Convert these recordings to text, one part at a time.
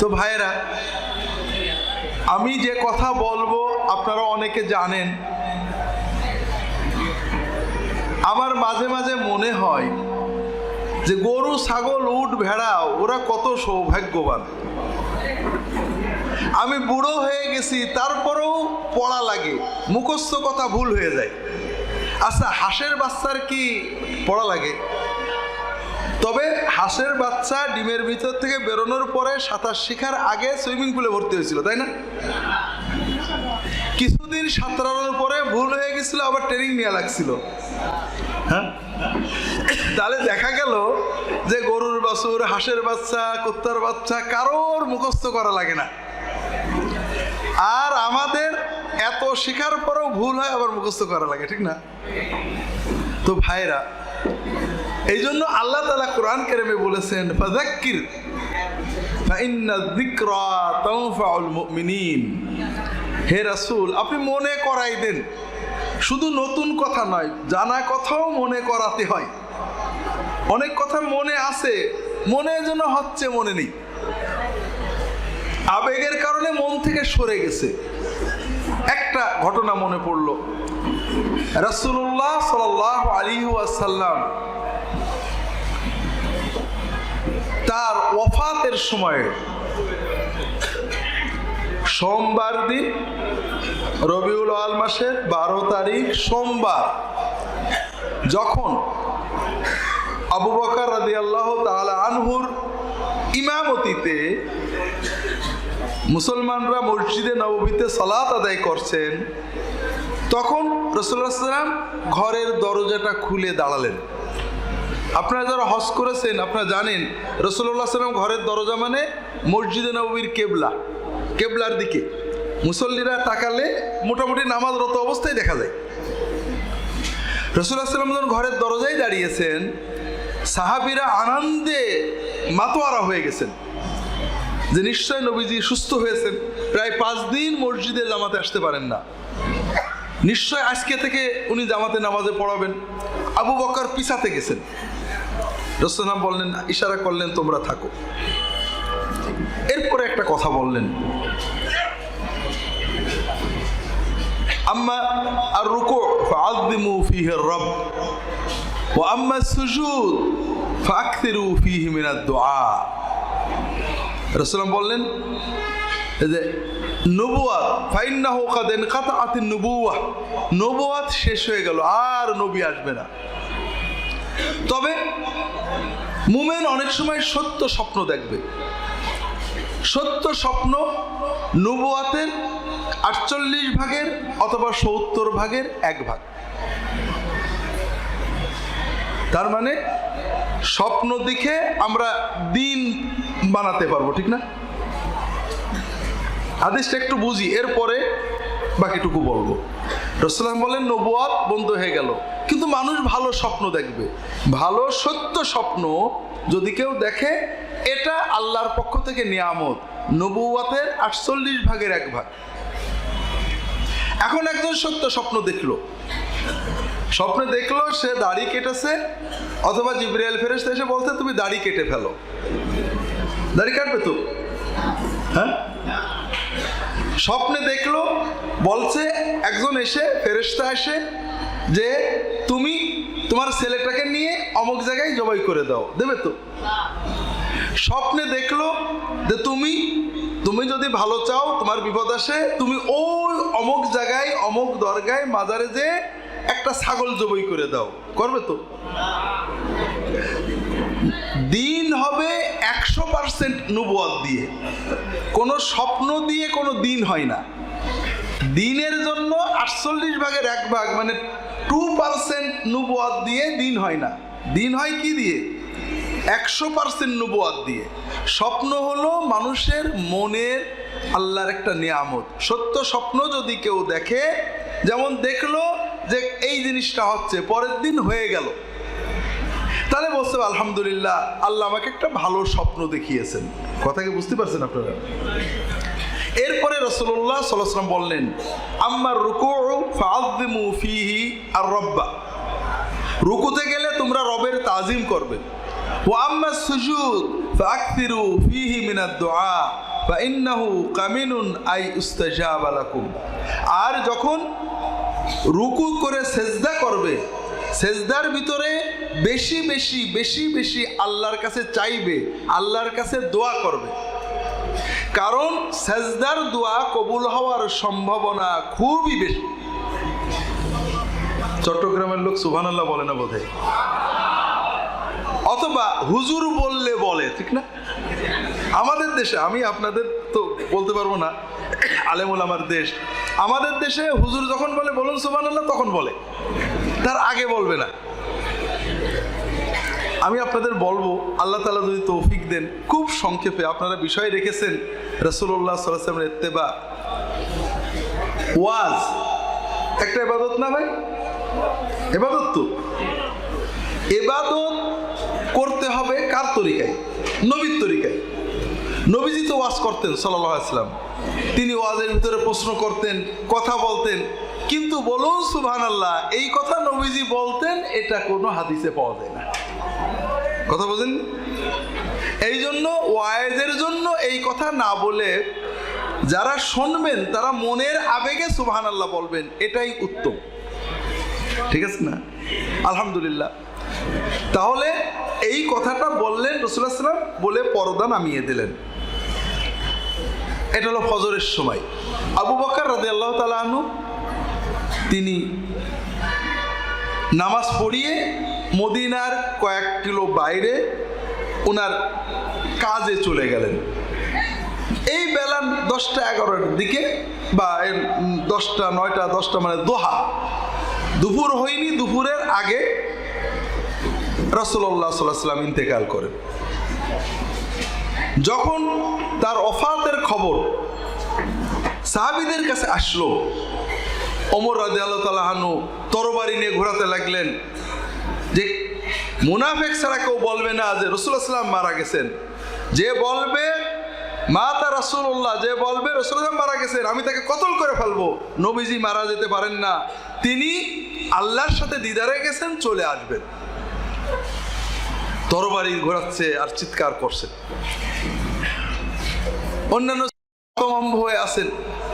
তো ভাইয়েরা, আমি যে কথা বলব আপনারা অনেকে জানেন। আমার মাঝে মাঝে মনে হয় যে গরু, ছাগল, উট, ভেড়া, ওরা কত সৌভাগ্যবান। আমি বুড়ো হয়ে গেছি, তারপরেও পড়া লাগে, মুখস্থ কথা ভুল হয়ে যায়। আচ্ছা হাঁসের বাচ্চার কি পড়া লাগে? তবে হাঁসের বাচ্চা ডিমের ভিতর থেকে বেরোনোর পরে সাঁতার শেখার আগে সুইমিং পুলে ভর্তি হয়েছিল, তাই না? কিছুদিন সাঁতরানোর পরে ভুল হয়ে গেছিল, আবার ট্রেনিং নেওয়া লাগছিল। হ্যাঁ? তাহলে দেখা গেল যে গরুর বাছুর, হাঁসের বাচ্চা, কুত্তার বাচ্চা কারোর মুখস্থ করা লাগে না। আর আমাদের এত শেখার পরেও ভুল হয়, আবার মুখস্থ করা লাগে, ঠিক না? তো ভাইরা এই জন্য আল্লাহ তালা কোরআন কেরেমে বলেছেন ফাজাক্কির হে রাসূল, আপনি মনে করাই দেন, শুধু নতুন কথা নয়, জানা কথাও মনে করাতে হয়। অনেক কথা মনে আছে, মনে যেন হচ্ছে মনে নেই। আবেগের কারণে মন থেকে সরে গেছে। একটা ঘটনা মনে পড়ল। রাসূলুল্লাহ সাল্লাহ আলী আসাল্লাম তার ওফাতের সময়ে সোমবার দিন, রবিউল আল মাসের বারো তারিখ সোমবার, যখন আবু বকার রাদি আল্লাহ তালা আনহুর ইমামতিতে মুসলমানরা মসজিদে নবমীতে সালাত আদায় করছেন, তখন রসুল্লাহ সাল্লাম ঘরের দরজাটা খুলে দাঁড়ালেন। আপনারা যারা হজ করেছেন, আপনারা জানেন রসুল্লাহ সাল্লাম ঘরের দরজা মানে মসজিদে নবীর কেবলা। কেবলার দিকে। মুসল্লিরা তাকালে মোটামুটি নামাজরত অবস্থায় দেখা যায়। রসুল্লাহ সাল্লাম যখন ঘরের দরজায় দাঁড়িয়েছেন, সাহাবিরা আনন্দে মাতোয়ারা হয়ে গেছেন। যে নিশ্চয় নবীজি সুস্থ হয়েছেন, প্রায় পাঁচ দিন মসজিদে জামাতে আসতে পারেন না। নিশ্চয় আজকে থেকে উনি জামাতে নামাজে পড়াবেন। আবু বকর পিছাতে গেছেন। রসলাম বললেন, ইশারা করলেন তোমরা থাকো। এরপরে একটা কথা বললেন। আম্মা আর রুকু ফাআযিমু ফীহি আর-রাব ওয়া আম্মা সুজুদ ফাকথিরু ফীহি মিন আদ-দুআ রাসূলুল্লাহ বললেন যে নবুয়াত, ফাইন্নাহু কাদ ইনকাতাআত নবুওয়া নবুয়াত শেষ হয়ে গেল, আর নবী আসবে না। তবে মুমেন অনেক সময় সত্য স্বপ্ন দেখবে। সত্য স্বপ্ন নবুয়াতের আটচল্লিশ ভাগের অথবা সত্তর ভাগের এক ভাগ। তার মানে স্বপ্ন দেখে আমরা দিন বানাতে পারব, ঠিক না? হাদিসটা একটু বুঝি, এরপরে বাকিটুকু বলব। রসলাম বলেন, নবুয়াত বন্ধ হয়ে গেল। কিন্তু মানুষ ভালো স্বপ্ন দেখবে। ভালো সত্য স্বপ্ন যদি কেউ দেখে, এটা আল্লাহর পক্ষ থেকে নিয়ামত। নবুয়াতের আটচল্লিশ ভাগের এক ভাগ। এখন একজন সত্য স্বপ্ন দেখল। স্বপ্নে দেখল, সে দাড়ি কেটেছে, অথবা জিব্রাইল ফেরেশতা এসে বলতে তুমি দাড়ি কেটে ফেলো। দাড়ি কাটবে তো? হ্যাঁ? স্বপ্নে দেখল, বলছে, একজন এসে, ফেরেশতা এসে, যে তুমি তোমার ছেলেটাকে নিয়ে অমুক জায়গায় জবাই করে দাও, দেবে তো? স্বপ্নে দেখল যে তুমি তুমি যদি ভালো চাও, তোমার বিপদ আসে, তুমি ওই অমুক জায়গায়, অমুক দরগায়, মাজারে যে একটা ছাগল জবাই করে দাও, করবে তো? দিন হবে একশো পার্সেন্ট নবুয়াদ দিয়ে। কোনো স্বপ্ন দিয়ে কোনো দিন হয় না। দিনের জন্য আটচল্লিশ ভাগের এক ভাগ মানে টু পার্সেন্ট নবুয়াদ দিয়ে দিন হয় না। দিন হয় কি দিয়ে? একশো পার্সেন্ট নবুয়াদ দিয়ে। স্বপ্ন হলো মানুষের মনের আল্লাহর একটা নিয়ামত। সত্য স্বপ্ন যদি কেউ দেখে যেমন দেখল যে এই জিনিসটা হচ্ছে পরের দিন হয়ে গেল। তাহলে হবে, আলহামদুলিল্লাহ আল্লাহ আমাকে একটা ভালো স্বপ্ন দেখিয়েছেন। কথাকে বুঝতে পারছেন আপনারা? এরপরে রসুল্লাহ সাল্লাম বললেন আম্মার রুকু আর রব্বা রুকুতে গেলে তোমরা রবের তাজিম করবে। দোয়া কামিনুন আই আর যখন রুকু করে সেজদা করবে, সেজদার ভিতরে বেশি বেশি বেশি বেশি আল্লাহর কাছে চাইবে, আল্লাহর কাছে দোয়া করবে। কারণ সেজদার দোয়া কবুল হওয়ার সম্ভাবনা খুবই বেশি। চট্টগ্রামের লোক সুবহান আল্লাহ বলে না বোধহয়? অথবা হুজুর বললে বলে, ঠিক না? আমাদের দেশে, আমি আপনাদের তো বলতে পারব না, আলেমুল আমার দেশ। আমাদের দেশে হুজুর যখন বলে, বলুন সুবহান আল্লাহ তখন বলে। তার আগে বলবে না। আমি আপনাদের বলব, আল্লাহ তালা যদি তৌফিক দেন, খুব সংক্ষেপে আপনারা বিষয় রেখেছেন রসুল্লাহ এত্তেবা ওয়াজ, একটা এবাদত না ভাই? এবাদত। তো এবাদত করতে হবে কার তরিকায়? নবীর তরিকায়। নবীজি তো ওয়াজ করতেন সাল্লাহ তিনি ওয়াজের ভিতরে প্রশ্ন করতেন, কথা বলতেন। কিন্তু বলুন সুবহান আল্লাহ এই কথা নবীজি বলতেন, এটা কোনো হাদিসে পাওয়া যায় না। কথা বলছেন? এই জন্য ওয়াজের জন্য এই কথা না বলে যারা শুনবেন, তারা মনের আবেগে সুবহান আল্লাহ বলবেন, এটাই উত্তম। ঠিক আছে না? আলহামদুলিল্লাহ। তাহলে এই কথাটা বললেন রসুল্লাহ সাল্লাম বলে পর্দা নামিয়ে দিলেন। এটা হলো ফজরের সময়। আবু বকর রাজি আল্লাহ তালু তিনি নামাজ পড়িয়ে মদিনার কয়েক কিলো বাইরে ওনার কাজে চলে গেলেন। এই বেলা দশটা এগারোটার দিকে বা দশটা, নয়টা, দশটা মানে দোহা দুপুর হয়নি, দুপুরের আগে রসল্লাহ সাল্লাহ সাল্লাম ইন্তেকাল করেন। যখন তার অফাতের খবর সাহাবিদের কাছে আসলো অমর রাজে আল্লাহ তালাহানু তরবারি নিয়ে ঘোরাতে লাগলেন যে মুনাফেক ছাড়া কেউ বলবে না যে সাল্লাম মারা গেছেন। যে বলবে মা তা রাসুল্লাহ যে বলবে রসুল্লাহ মারা গেছেন, আমি তাকে কতল করে ফেলব? নবীজি মারা যেতে পারেন না। তিনি আল্লাহর সাথে দিদারে গেছেন, চলে আসবেন। তরবারি ঘোরাচ্ছে আর চিৎকার করছে। অন্যান্য হয়ে আছেন,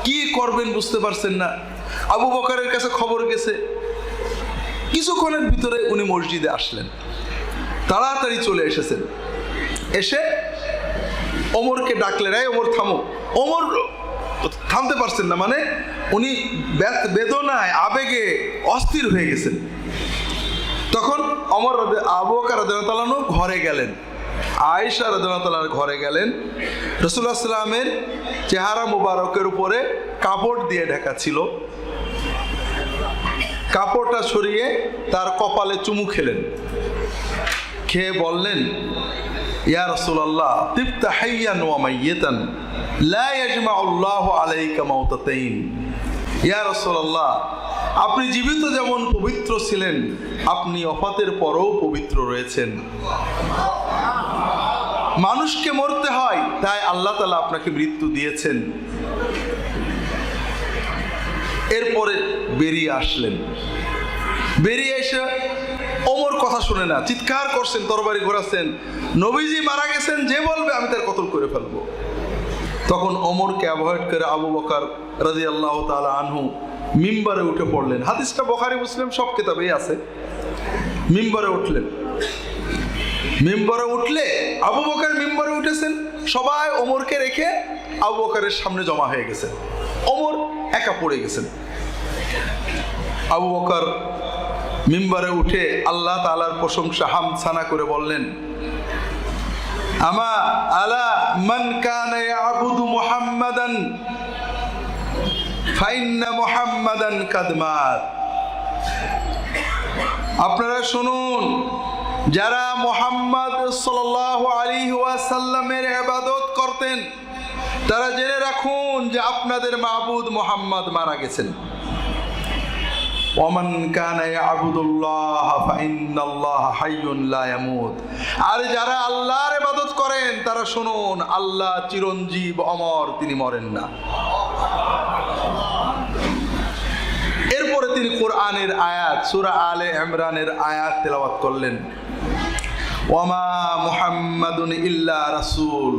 কি করবেন বুঝতে পারছেন না। আবু বকারের কাছে খবর গেছে, কিছুক্ষণের ভিতরে উনি মসজিদে আসলেন। তাড়াতাড়ি চলে এসেছেন। এসে ওমরকে ডাকলেন, এই ওমর, থামো। ওমর থামতে পারছেন না মানে উনি বেদনায়, আবেগে অস্থির হয়ে গেছেন। তখন অমর রাদে- আবু বকর ঘরে গেলেন। আয়েশা রাদিয়াল্লাহু ঘরে গেলেন। রসুল্লাহ সাল্লামের চেহারা মুবারকের উপরে কাপড় দিয়ে ঢাকা ছিল। কাপড়টা সরিয়ে তার কপালে চুমু খেলেন। খেয়ে বললেন, ইয়া রাসূলুল্লাহ, তিবতা হাইয়ান ওয়া মাইয়াতান, লা ইয়াজমাউল্লাহু আলাইকা মাউতাতাইন। ইয়া রাসূলুল্লাহ, আপনি জীবিত যেমন পবিত্র ছিলেন, আপনি অফাতের পরও পবিত্র রয়েছেন। মানুষকে মরতে হয়, তাই আল্লাহ তালা আপনাকে মৃত্যু দিয়েছেন। এরপরে বেরিয়ে আসলেন। বেরিয়ে এসে ওমর কথা শুনে না, চিৎকার করছেন, তরবারি ঘোরাচ্ছেন। নবীজি মারা গেছেন, যে বলবে আমি তার কতল করে ফেলব। তখন অমরকে অ্যাভয়েড করে আবু বকার রাজি আল্লাহ তালা আনহু মিম্বারে উঠে পড়লেন। হাদিসটা বখারি, মুসলিম সব কিতাবেই আছে। মিম্বারে উঠলেন। মিম্বরে উঠলে আবু বকার মিম্বরে উঠেছেন, সবাই ওমরকে রেখে আবু বকারের সামনে জমা হয়ে গেছেন। ওমর একা পড়ে গেছেন। আবু বকার মিম্বরে উঠে আল্লাহ তালার প্রশংসা হামসানা করে বললেন আলা মান আপনারা শুনুন, যারা মোহাম্মদ সাল্লাহ আলী ওয়াসাল্লামের আবাদত করতেন, তারা জেনে রাখুন যে আপনাদের মাহবুদ মোহাম্মদ মারা গেছেন। আর যারা আল্লাহর করেন তারা শুনুন আল্লাহ চিরঞ্জীব অমর তিনি মরেন না এরপরে তিনি কোরআনের আয়াত সূরা আলে ইমরানের আয়াত তেলাওয়াত করলেন ওয়ামা মুহাম্মাদুন ইল্লা রাসূল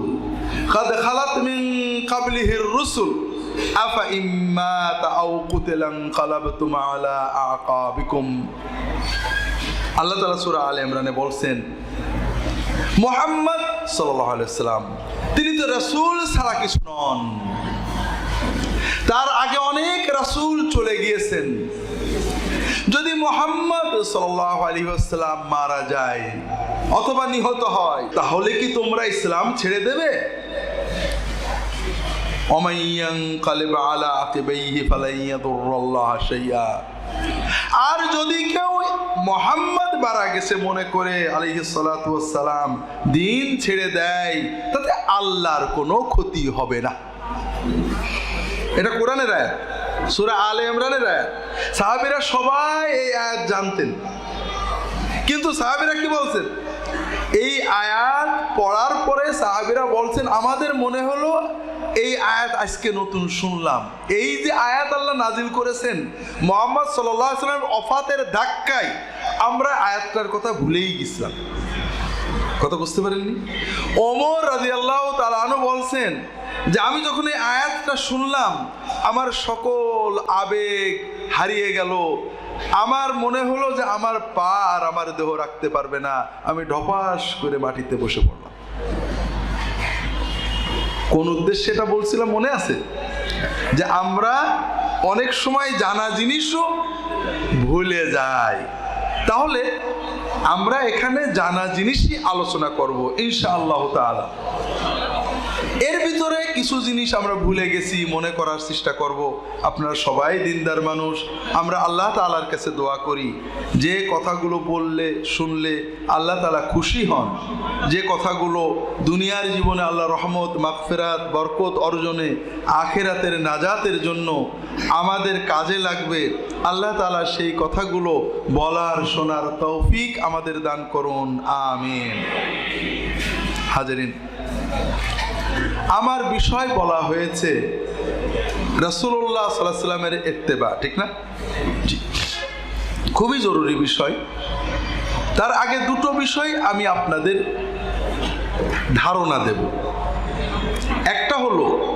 قد خلت من قبله الرسل أفإما أو قتلا انقلبتم على أعقابكم আল্লাহ তালা সুরা আল ইমরানে বলছেন মোহাম্মদ সাল্লাম তিনি তো রসুল ছাড়া কিছু নন। তার আগে অনেক রাসূল চলে গিয়েছেন। যদি মোহাম্মদ আসসালাম মারা যায় অথবা নিহত হয়, তাহলে কি তোমরা ইসলাম ছেড়ে দেবে? অমাইয়াং কালেব আলা আকিবাইহি ফালাইয়াদুল্লাহ শাইয়া আর যদি কেউ মোহাম্মদ মারা গেছে মনে করে আলাইহিস সালাতু দিন ছেড়ে দেয়, তাতে আল্লাহর কোনো ক্ষতি হবে না। এটা কোরআনের আয়াত, সূরা আলে ইমরানের আয়াত। সাহাবীরা সবাই এই আয়াত জানতেন। কিন্তু সাহাবীরা কি বলছেন? এই আয়াত পড়ার পরে সাহাবীরা বলছেন, আমাদের মনে হলো এই আয়াত আজকে নতুন শুনলাম। এই যে আয়াত আল্লাহ নাজিল করেছেন, মোহাম্মদ সাল্লামের অফাতের ধাক্কায় আমরা আয়াতটার কথা ভুলেই গেছিলাম। কথা বুঝতে পারেননি ওমর রাজি আল্লাহ তালানো বলছেন যে, আমি যখন এই আয়াতটা শুনলাম, আমার সকল আবেগ হারিয়ে গেল। আমার মনে হলো যে, আমার পা আর আমার দেহ রাখতে পারবে না। আমি ঢপাস করে মাটিতে বসে পড়লাম। কোন উদ্দেশ্যে এটা বলছিলাম মনে আছে? যে আমরা অনেক সময় জানা জিনিসও ভুলে যাই। তাহলে আমরা এখানে জানা জিনিসই আলোচনা করব ইনশা আল্লাহ এর ভিতরে কিছু জিনিস আমরা ভুলে গেছি, মনে করার চেষ্টা করব। আপনারা সবাই দিনদার মানুষ। আমরা আল্লাহ তালার কাছে দোয়া করি। যে কথাগুলো বললে, শুনলে আল্লাহ তালা খুশি হন। যে কথাগুলো দুনিয়ার জীবনে আল্লাহ রহমত, মাগফেরাত, বরকত অর্জনে, আখেরাতের নাজাতের জন্য আমাদের কাজে লাগবে, আল্লাহ তালা সেই কথাগুলো বলার, শোনার তৌফিক আমাদের দান করুন। আমিন। হাজারিন। আমার বিষয় বলা হয়েছে রসুল্লাহ সাল্লাহ সাল্লামের এত্তেবা ঠিক না। খুবই জরুরি বিষয়। তার আগে দুটো বিষয় আমি আপনাদের ধারণা দেব। একটা হলো